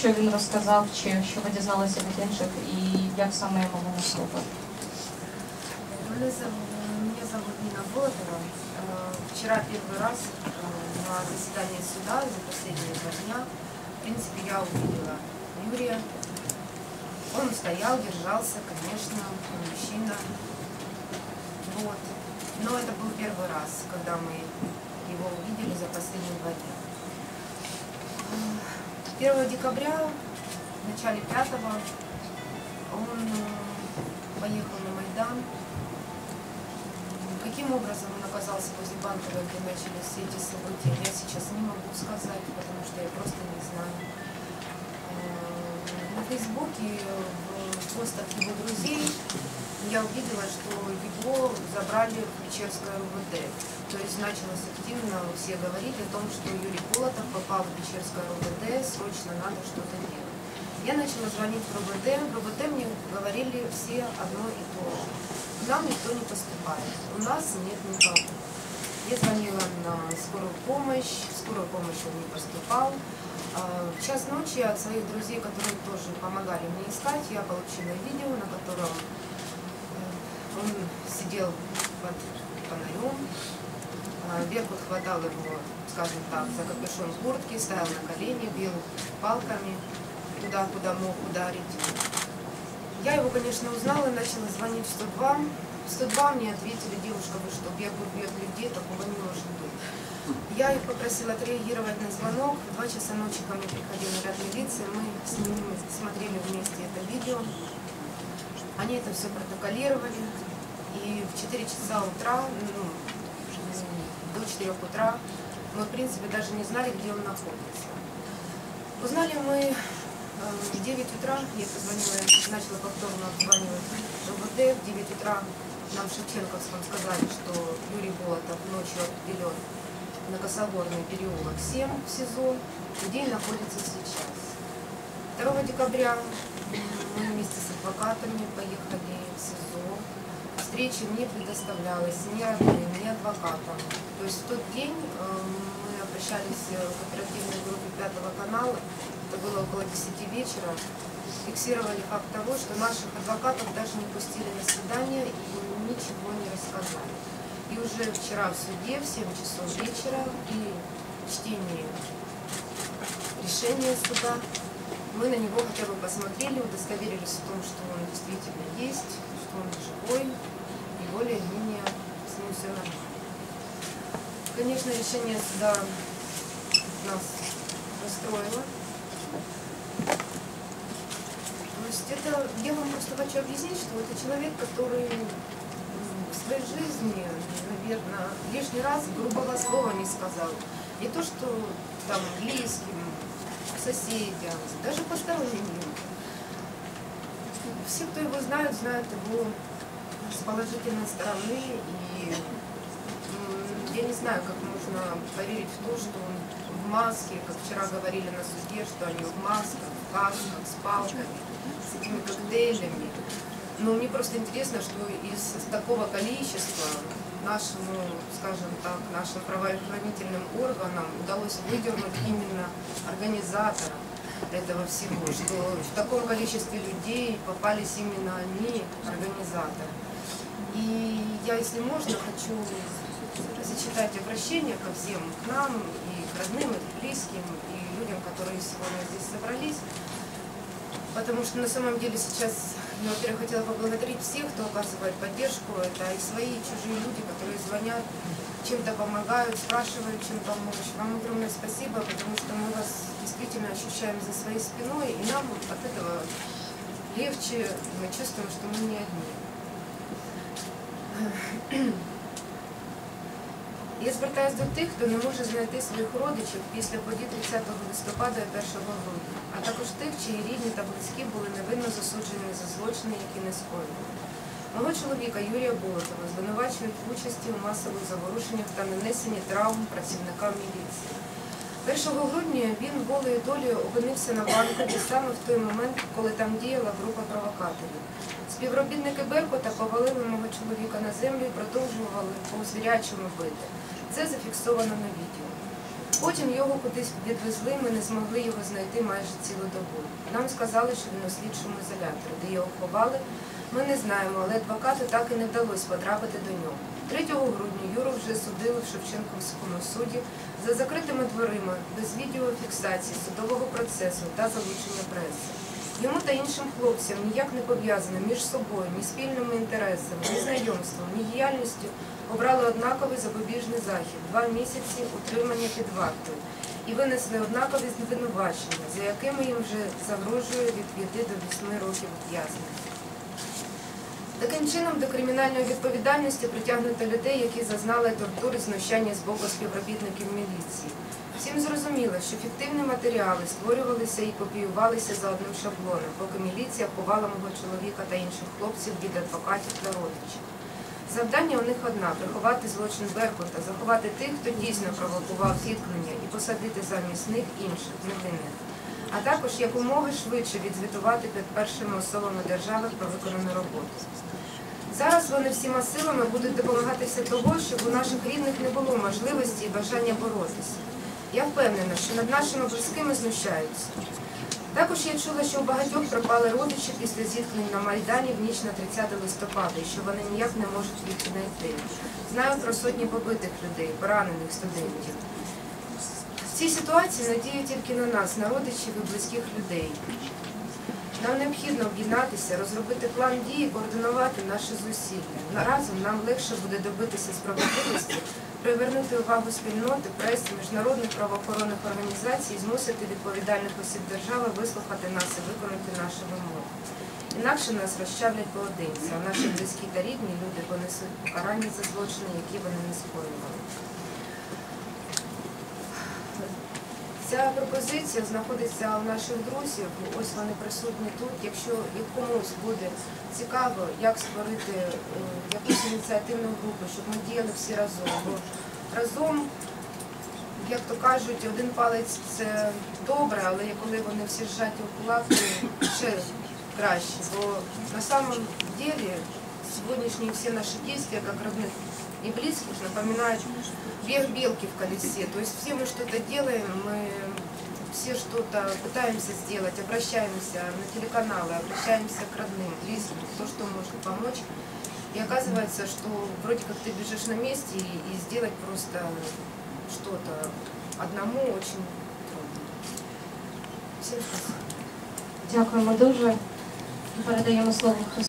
що він розказав, чи що ви дізналися від інших, і як саме його винесли? Меня зовут, меня зовут Нина Болотова. Э, Вчера первый раз э, на заседании суда за последние два дня, в принципе, я увидела Юрия. Он стоял, держался, конечно, мужчина. Вот. Но это был первый раз, когда мы его увидели за последние два дня. Э, 1 декабря, в начале 5 он э, поехал на Майдан, Каким образом он оказался возле банковой, где начались все эти события, я сейчас не могу сказать, потому что я просто не знаю. Э, На Фейсбуке, в постах его друзей, я увидела, что его забрали в Печерское РУВД. То есть началось активно все говорить о том, что Юрий Колотов попал в Печерское РУВД, срочно надо что-то делать. Я начала звонить в РУВД, в РУВД мне говорили все одно и то же. К нам никто не поступает, у нас нет никого. Я звонила на скорую помощь, скорую помощь он не поступал. А, В час ночи от своих друзей, которые тоже помогали мне искать, я получила видео, на котором э, он сидел под фонарем, Беркут хватал его, скажем так, за капюшон куртки, ставил на колени, бил палками туда, куда мог ударить. Я его, конечно, узнала, начала звонить в 102. В 102 мне ответили, девушка, вы что, Беркут бьет людей, такого не может быть. Я их попросила отреагировать на звонок. В 2 часа ночи ко мне приходил наряд милиции, мы с ними смотрели вместе это видео. Они это все протоколировали. И в 4 часа утра, ну, до 4 утра, мы, в принципе, даже не знали, где он находится. Узнали мы э, в 9 утра, я позвонила, начала повторно обзванивать РУВД, в 9 утра нам в Шевченковском сказали, что Юрий Болотов ночью определен на Косогорный переулок 7 в СИЗО, где находится сейчас. 2 декабря мы вместе с адвокатами поехали в СИЗО. Встречи не предоставлялось ни родным, ни адвокатам. То есть в тот день э, мы обращались в оперативной группе Пятого канала, это было около 10 вечера, фиксировали факт того, что наших адвокатов даже не пустили на свидание и ничего не рассказали. И уже вчера в суде в 7 часов вечера при чтении решения суда мы на него хотя бы посмотрели, удостоверились в том, что он действительно есть, что он живой, и более-менее с ним все нормально. Конечно, решение суда нас расстроило. То есть это, я вам просто хочу объяснить, что это человек, который в своей жизни, наверное, лишний раз грубого слова не сказал. Не то, что там близким, соседям, даже посторонним. Все, кто его знают, знают его с положительной стороны. И я не знаю, как можно поверить в то, что он в маске, как вчера говорили на суде, что они в масках, в касках, с палками, с этими коктейлями. Но мне просто интересно, что из такого количества нашему, скажем так, нашим правоохранительным органам удалось выдернуть именно организатора этого всего, что в таком количестве людей попались именно они, организаторы. И я, если можно, хочу зачитать обращение ко всем, к нам, и к родным, и к близким, и людям, которые сегодня здесь собрались. Потому что на самом деле сейчас я, во-первых, хотела поблагодарить всех, кто оказывает поддержку. Это и свои, и чужие люди, которые звонят, чем-то помогают, спрашивают, чем помочь. Вам огромное спасибо, потому что мы вас действительно ощущаем за своей спиной, и нам от этого легче, мы чувствуем, что мы не одни. Я звертаюся до тих, хто не може знайти своїх родичів після подій 30 листопада і 1 грудня, а також тих, чиї рідні та близькі були невинно засуджені за злочини, які не скоїли. Мого чоловіка Юрія Болотова звинувачують в участі у масових заворушеннях та нанесенні травм працівникам міліції. 1 грудня він волею долі опинився на банкові саме в той момент, коли там діяла група провокаторів. Співробітники Беркута повалили мого чоловіка на землю і продовжували по звірячому бити. Це зафіксовано на відео. Потім його кудись відвезли, ми не змогли його знайти майже цілу добу. Нам сказали, що він у слідчому ізоляторі, де його ховали. Ми не знаємо, але адвокату так і не вдалося потрапити до нього. 3 грудня Юру вже судили в Шевченківському суді за закритими дверима, без відеофіксації судового процесу та залучення преси. Йому та іншим хлопцям ніяк не пов'язано між собою, ні спільними інтересами, ні знайомством, ні діяльністю обрали однаковий запобіжний захід два місяці утримання під вартою і винесли однакові звинувачення, за якими їм вже загрожує від 5 до 8 років ув'язнення. Таким чином, до кримінальної відповідальності притягнуто людей, які зазнали тортури знущання з боку співробітників міліції. Всім зрозуміло, що фіктивні матеріали створювалися і копіювалися за одним шаблоном, поки міліція ховала мого чоловіка та інших хлопців від адвокатів та родичів. Завдання у них одна приховати злочин Беркута, заховати тих, хто дійсно провокував зіткнення, і посадити замість них інших невинних. А також якомога швидше відзвітувати перед першими особами держави про виконану роботу. Зараз вони всіма силами будуть домагатися того, щоб у наших рідних не було можливості і бажання боротися. Я впевнена, що над нашими близькими знущаються. Також я чула, що у багатьох пропали родичі після зіткнень на Майдані в ніч на 30 листопада, і що вони ніяк не можуть їх знайти. Знаю про сотні побитих людей, поранених студентів. В цій ситуації надію тільки на нас, на родичів і близьких людей. Нам необхідно об'єднатися, розробити план дії, координувати наші зусилля. Наразом нам легше буде добитися справедливості, привернути увагу спільноти, преси, міжнародних правоохоронних організацій і змусити відповідальних осіб держави вислухати нас і виконати наші вимоги. Інакше нас розчавлять поодинці, а наші близькі та рідні люди понесуть покарання за злочини, які вони не скоювали. Ця пропозиція знаходиться у наших друзів. Ось вони присутні тут. Якщо комусь буде цікаво, як створити е, якусь ініціативну групу, щоб ми діяли всі разом. Бо разом, як то кажуть, один палець це добре, але коли вони всі зжаті у кулак, то ще краще. Бо на самом деле сегодняшние все наши действия, как родных и близких, напоминают бег белки в колесе. То есть все мы что-то делаем, мы все что-то пытаемся сделать, обращаемся на телеканалы, обращаемся к родным, близким, кто что может помочь. И оказывается, что вроде как ты бежишь на месте и, и сделать просто что-то одному очень трудно. Всем спасибо. Дякуємо дуже. Передаємо слово